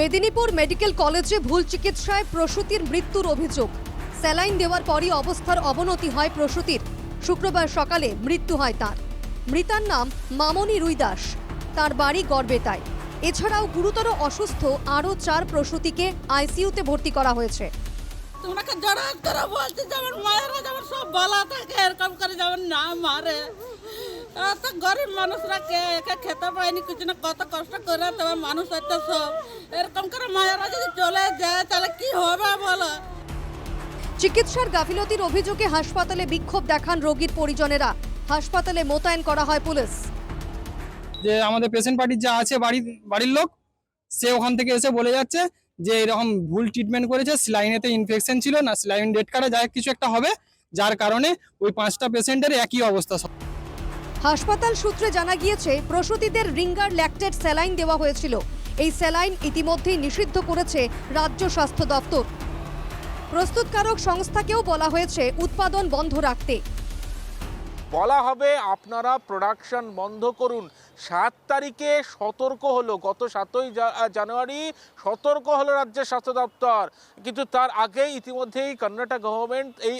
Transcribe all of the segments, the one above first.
Medinipur medical কলেজে ভুল চিকিৎসায় প্রসূতির মৃত্যুর অভিযোগ। স্যালাইন দেওয়ার পরই অবস্থার অবনতি হয় প্রসূতির। শুক্রবার সকালে মৃত্যু হয় তার। মৃতার নাম মামনি রুইদাস তার বাড়ি গড়বেতায় এছাড়াও গুরুতর অসুস্থ আরও চার প্রসূতিকে আইসিইউতে ভর্তি করা হয়েছে। তোমাকে জড়া বলছে যে আমার মায়েরা যেমন সব বলা থাকে, এরকম করে যেমন না মারে। এত গরিব মানুষরা কে একে খেতে পায়নি কিছু না কত কষ্ট করে তোমার মানুষ হয়তো সব এরকম করে মায়েরা যদি চলে যায় তাহলে কি হবে বলো? চিকিৎসার গাফিলতির অভিযোগে হাসপাতালে বিক্ষোভ দেখান রোগীর পরিজনেরা। হাসপাতালে মোতায়েন করা হয় পুলিশ। যে আমাদের পেশেন্ট পার্টির যা আছে বাড়ির বাড়ির লোক সে ওখান থেকে এসে বলে যাচ্ছে যে এরকম ভুল ট্রিটমেন্ট করেছে স্লাইনেতে ইনফেকশন ছিল না স্লাইন ডেট কার্ডে যা কিছু একটা হবে। যার কারণে ওই পাঁচটা পেশেন্টের একই অবস্থা। সব হাসপাতাল সূত্রে জানা গিয়েছে, প্রসূতিদের রিঙ্গার ল্যাকটেড স্যালাইন দেওয়া হয়েছিল। এই স্যালাইন ইতিমধ্যেই নিষিদ্ধ করেছে রাজ্য স্বাস্থ্য দপ্তর। প্রস্তুতকারক সংস্থাকেও বলা হয়েছে, উৎপাদন বন্ধ রাখতে। বলা হবে, আপনারা প্রোডাকশন বন্ধ করুন। সাত তারিখে সতর্ক হলো। গত সাতই জানুয়ারি সতর্ক হলো রাজ্যের স্বাস্থ্য দপ্তর। কিন্তু তার আগে ইতিমধ্যেই কর্ণাটক গভর্নমেন্ট এই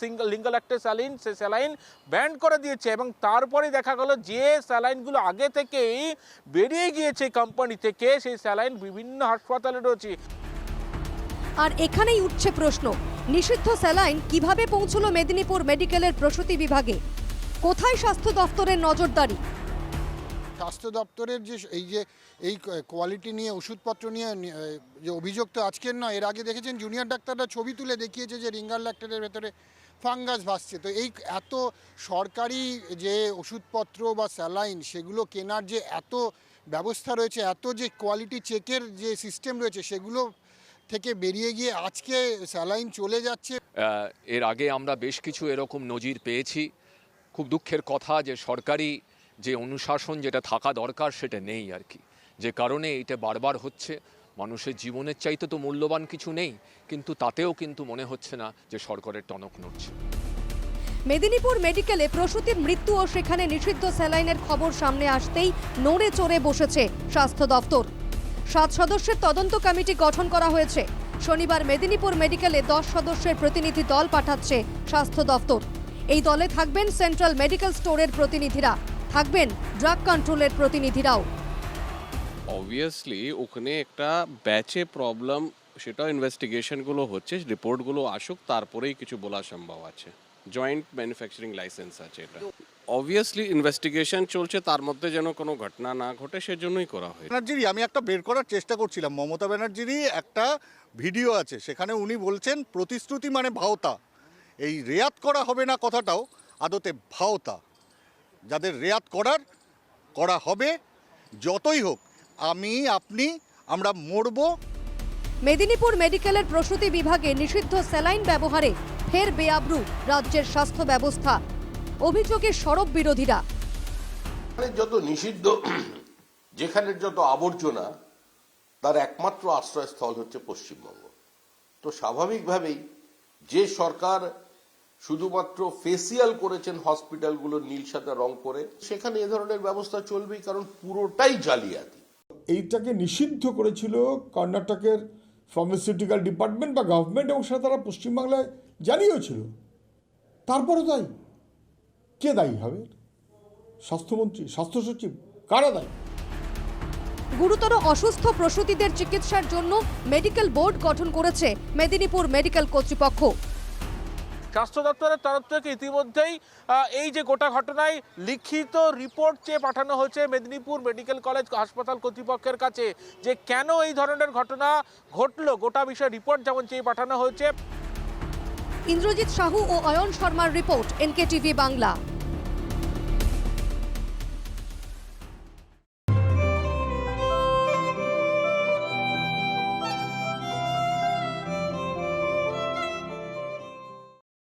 সিঙ্গল, লিঙ্গল একটা স্যালাইন, সে স্যালাইন ব্যান্ড করে দিয়েছে এবং তারপরে দেখা গেল যে স্যালাইনগুলো আগে থেকেই বেরিয়ে গিয়েছে কোম্পানি থেকে, সেই স্যালাইন বিভিন্ন হাসপাতালে রয়েছে। আর এখানেই উঠছে প্রশ্ন, নিষিদ্ধ স্যালাইন কীভাবে পৌঁছলো মেদিনীপুর মেডিকেলের প্রসূতি বিভাগে? কোথায় স্বাস্থ্য দপ্তরের নজরদারি? স্বাস্থ্য দপ্তরের যে এই যে, এই কোয়ালিটি নিয়ে, ওষুধপত্র নিয়ে যে অভিযোগ তো আজকের নয়, এর আগে দেখেছেন জুনিয়র ডাক্তাররা ছবি তুলে দেখিয়েছে যে রিঙ্গার ল্যাক্টেটের ভেতরে ফাঙ্গাস ভাসছে। তো এই এত সরকারি যে ওষুধপত্র বা স্যালাইন সেগুলো কেনার যে এত ব্যবস্থা রয়েছে, এত যে কোয়ালিটি চেকের যে সিস্টেম রয়েছে, সেগুলো থেকে বেরিয়ে গিয়ে আজকে স্যালাইন চলে যাচ্ছে। এর আগে আমরা বেশ কিছু এরকম নজির পেয়েছি। খুব দুঃখের কথা যে সরকারি যে অনুশাসন যেটা থাকা দরকার সেটা নেই আর কি। যে কারণে এটা বারবার হচ্ছে। মানুষের জীবনের চাইতে তো মূল্যবান কিছু নেই, কিন্তু তাতেও কিন্তু মনে হচ্ছে না যে সরকারের টনক নড়ছে। মেদিনীপুর মেডিকেলে প্রসূতির মৃত্যু ও সেখানে নিষিদ্ধ স্যালাইনের খবর সামনে আসতেই নড়ে চড়ে বসেছে স্বাস্থ্য দপ্তর। সাত সদস্যের তদন্ত কমিটি গঠন করা হয়েছে। শনিবার মেদিনীপুর মেডিকেলে দশ সদস্যের প্রতিনিধি দল পাঠাচ্ছে স্বাস্থ্য দপ্তর। এই দলে থাকবেন সেন্ট্রাল মেডিকেল স্টোরের প্রতিনিধিরা। থাকবেন ড্রাগ কন্ট্রোলের প্রতিনিধিরাও। অবভিয়াসলি ওখানে একটা ব্যাচে প্রবলেম সেটাও ইনভেস্টিগেশনগুলো হচ্ছে রিপোর্টগুলো আসুক তারপরেই কিছু বলা সম্ভব আছে। জয়েন্ট ম্যানুফ্যাকচারিং লাইসেন্স আছে এটা। অবভিয়াসলি ইনভেস্টিগেশন চলছে তার মধ্যে যেন কোনো ঘটনা না ঘটে সেজন্যই করা হয় ব্যানার্জিরই আমি একটা বের করার চেষ্টা করছিলাম। মমতা ব্যানার্জিরই একটা ভিডিও আছে সেখানে উনি বলছেন প্রতিশ্রুতি মানে ভাওতা। এই রেয়াত করা হবে না কথাটাও আদতে ভাওতা। যাদের রেয়াত করার করা হবে যতই হোক আমি আপনি আমরা মরবো। মেদিনীপুর মেডিকেলের প্রসূতি বিভাগে নিষিদ্ধ স্যালাইন ব্যবহারে ফের বেআব্রু রাজ্যের স্বাস্থ্য ব্যবস্থা। অভিযোগে সরব বিরোধীরা। যত নিষিদ্ধ যেখানের যত আবর্জনা তার একমাত্র আশ্রয়স্থল হচ্ছে পশ্চিমবঙ্গ। তো স্বাভাবিকভাবেই যে সরকার শুধুমাত্র ফেসিয়াল করেছেন হসপিটালগুলো নীল সাদা রং করে সেখানে এ ধরনের ব্যবস্থা চলবেই কারণ পুরোটাই জালিয়াতি। এইটাকে নিষিদ্ধ করেছিল কর্ণাটকের ফার্মাসিউটিক্যাল ডিপার্টমেন্ট বা গভর্নমেন্ট এবং সেটা তারা পশ্চিমবাংলায় জানিয়েছিল। তারপরও তাই? কে দায়ী হবে? স্বাস্থ্যমন্ত্রী স্বাস্থ্য সচিব কারা দায়ী? গুরুতর অসুস্থ প্রসূতিদের চিকিৎসার জন্য মেডিকেল বোর্ড গঠন করেছে মেদিনীপুর মেডিকেল কর্তৃপক্ষ। স্বাস্থ্য দপ্তরের তরফ থেকে ইতিমধ্যেই এই যে গোটা ঘটনায় লিখিত রিপোর্ট চেয়ে পাঠানো হয়েছে মেদিনীপুর মেডিকেল কলেজ হাসপাতাল কর্তৃপক্ষের কাছে যে কেন এই ধরনের ঘটনা ঘটলো, গোটা বিষয়ে রিপোর্ট যেমন চেয়ে পাঠানো হয়েছে। ইন্দ্রজিৎ সাহু ও অয়ন শর্মার রিপোর্ট এনকে টিভি বাংলা।